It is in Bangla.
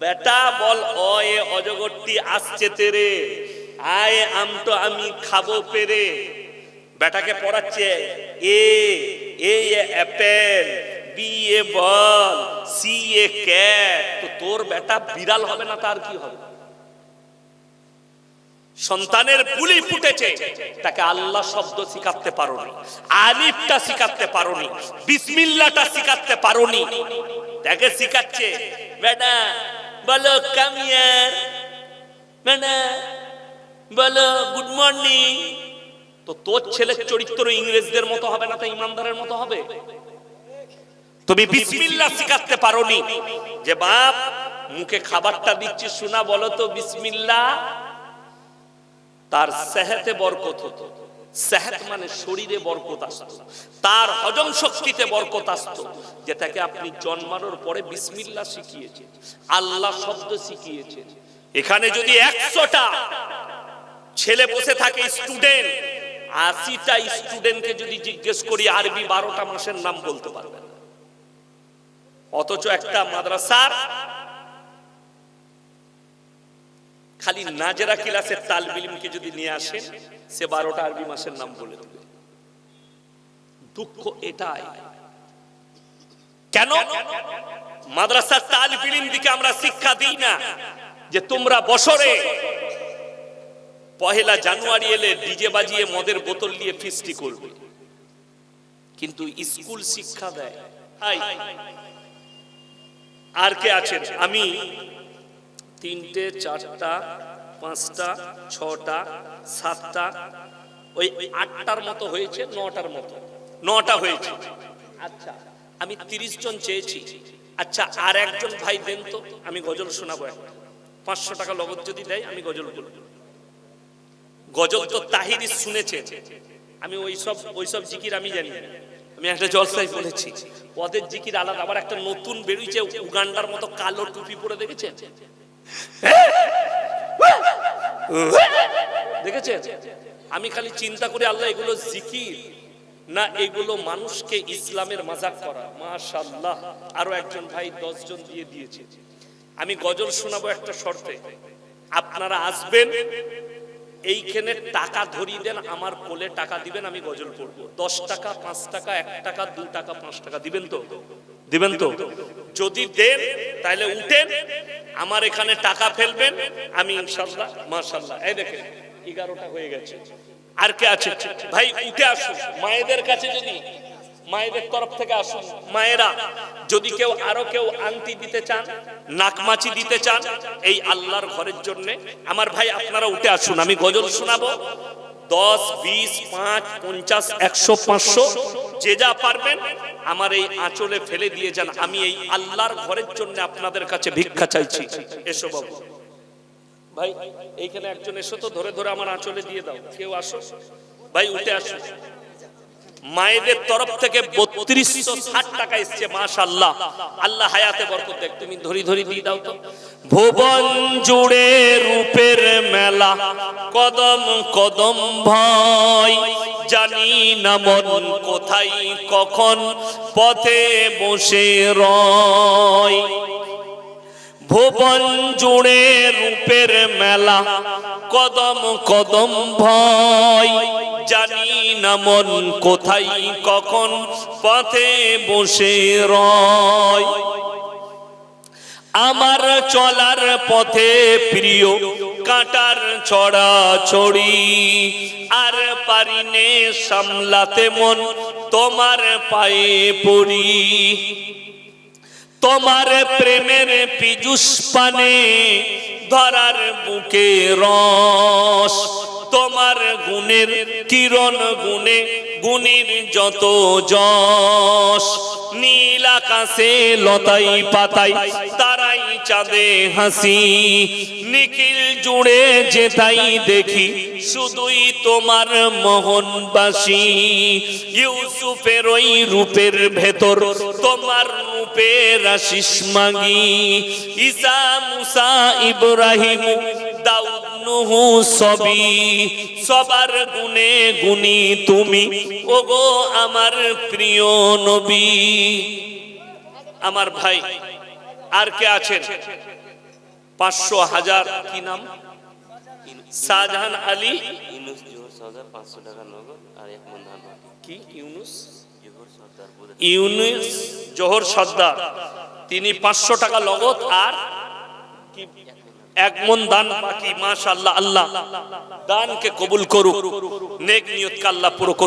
বেটা বল, অয়ে অজগরটি আসছে তেরে। আয় আম তো আমি খাব পেরে। বেটাকে পড়াচ্ছে, A A apple, B A ball, C A cat. তো তোর বেটা বিড়াল হবে না, তার কি হবে? সন্তানের বুলি ফুটেছে, তাকে আল্লাহ শব্দ শিখাতে পারোনি, আলিফটা শিখাতে পারোনি, বিসমিল্লাটা শিখাতে পারোনি। তাকে শিখাচ্ছে, বেটা বলো কামিয়ার বেটা বলো গুড মর্নিং তো তোর ছেলের চরিত্র ইংরেজদের মতো হবে না তো ইমানদারের মতো হবে? তুমি বিসমিল্লা শিখাতে পারোনি। যে বাপ, মুখে খাবারটা দিচ্ছি, শোনা বলো তো বিসমিল্লা তার সেহেতে বরকত হতো। সেহেত মানে শরীরে বরকত আসতো তার হজম শক্তিতে বরকত আসতো, যেটাকে আপনি জন্মানোর পরে বিসমিল্লা শিখিয়েছেন, আল্লাহ শব্দ শিখিয়েছেন। এখানে যদি একশোটা ছেলে বসে থাকে স্টুডেন্ট, আশিটা স্টুডেন্টকে যদি জিজ্ঞেস করি, আরবি বারোটা মাসের নাম বলতে পারবেন অথচ একটা মাদ্রাসার খালি নাজেরা ক্লাসের তালবিলিমকে যদি নিয়ে আসেন, সে বারোটা আরবি মাসের নাম বলে দেবে। দুঃখ এটাই। কেন? মাদ্রাসার তালবিলিম দিকে আমরা শিক্ষা দিই না যে তোমরা বছরে পহেলা জানুয়ারি এলে ডিজে বাজিয়ে মদের বোতল নিয়ে ফিস্টি করবে। কিন্তু স্কুল শিক্ষা দেয়। আর কে আছেন? আমি। তিনটে, চারটা, পাঁচটা, ছটা, সাতটা, ওই আটটার মতো হয়েছে, নটার মতো। নটা হয়েছে। আচ্ছা আমি তিরিশ জন চেয়েছি। আচ্ছা আর একজন ভাই দেন তো, আমি গজল শোনাবো পাঁচশো টাকা লগত যদি দেয়, আমি গজল বলব। গজল তো তাহিরি শুনেছেন আমি ওইসব ওইসব জিকির আমি জানি। আমি একটা জলসাই বলেছি ওদের জিকির আলাদা। আবার একটা নতুন বেরিয়েছে উগান্ডার মতো কালো টুপি পরে দেখেছেন? দেখেছেন? আমি খালি চিন্তা করি আল্লাহ এগুলো জিকির না এগুলো মানুষকে ইসলামের মাজাক করা? মাশাল্লাহ আরও একজন ভাই দশ জন দিয়ে দিয়েছে। আমি গজল শোনাবো একটা শর্তে। আপনারা আসবেন, এইখানে টাকা ধরিয়ে দেন, আমার কোলে টাকা দিবেন, আমি গজল পড়ব। দশ টাকা, পাঁচ টাকা, এক টাকা, দু টাকা, পাঁচ টাকা, দিবেন তো? দিবেন তো? যদি দেন, তাহলে উঠেন। আমার এখানে টাকা ফেলবেন? আমি ইনশাল্লাহ মাশাল্লাহ এই দেখেন, এগারোটা হয়ে গেছে। আর কে আছে? ভাই, উঠে আসুন। মায়েদের কাছে যদি, মায়েদের তরফ থেকে আসুন। মায়েরা, যদি কেউ আরও কেউ আংটি দিতে চান নাকমাচি দিতে চান, এই আল্লাহর ঘরের জন্য, আমার ভাই, আপনারা উঠে আসুন। আমি গজল শোনাবো। দশ, বিশ, পাঁচ, পঞ্চাশ, একশো, পাঁচশো, যে যা পারবেন আমার এই আঁচলে ফেলে দিয়ে যান, আমি এই আল্লাহর ঘরের জন্য আপনাদের কাছে ভিক্ষা চাইছি। এসো বাবু। ভাই, এইখানে একজন এসো তো, ধরে ধরে আমার আঁচলে দিয়ে দাও। কেউ আসো? ভাই, উঠে আসো। মায়েদের তরফ থেকে বত্রিশশো ষাট টাকা এসছে মাশাল্লাহ আল্লাহ হায়াতে বরকত দেখ, তুমি ধরি ধরি দিয়ে দাও তো। ভুবন জুড়ে রূপের মেলা। কদম কদম ভয় জানি না মন কোথায়, কখন পথে বসে রয়। ভুবন জুড়ে রূপের মেলা, কদম কদম ভয় জানি না মন কোথায়, কখন পথে বসে রয়। আমার চলার পথে প্রিয় কাটার ছড়া ছড়ি। আর পারিনে সামলাতে মন তোমার পায়ে পড়ি। তোমার প্রেমের পীযুষ পানে ধরার বুকে রস। তোমার গুণের কিরণ গুণে গুণীর যত যশ, নীল আকাশে লতাই পাতাই, তারাই চাঁদে হাসি। নিখিল জুড়ে যেতাই দেখি, শুধুই তোমার মোহনবাসী। ইউসুফের ওই রূপের ভেতর, তোমার রূপের আশিস মাগি। ঈসা, মুসা, ইব্রাহিম, দাউদ নুহু সবই সবার গুণে গুণী তুমি। ওগো আমার প্রিয় নবী। আমার ভাই আর কে আছেন? পাঁচশো হাজার কি নাম? শাহজাহান আলী। ইনুস জোহর সর্দার পাঁচশো টাকা নগদ আর এক মন ধান কি? ইউনুস? জোহর সর্দার ইউনুস জোহর সর্দার। তিনি পাঁচশো টাকা লগত আর? কি এক মন দান বাকি মাশাআল্লাহ আল্লাহ। দানকে কবুল করুক নেক নিয়ত আল্লাহ পুরো করুক।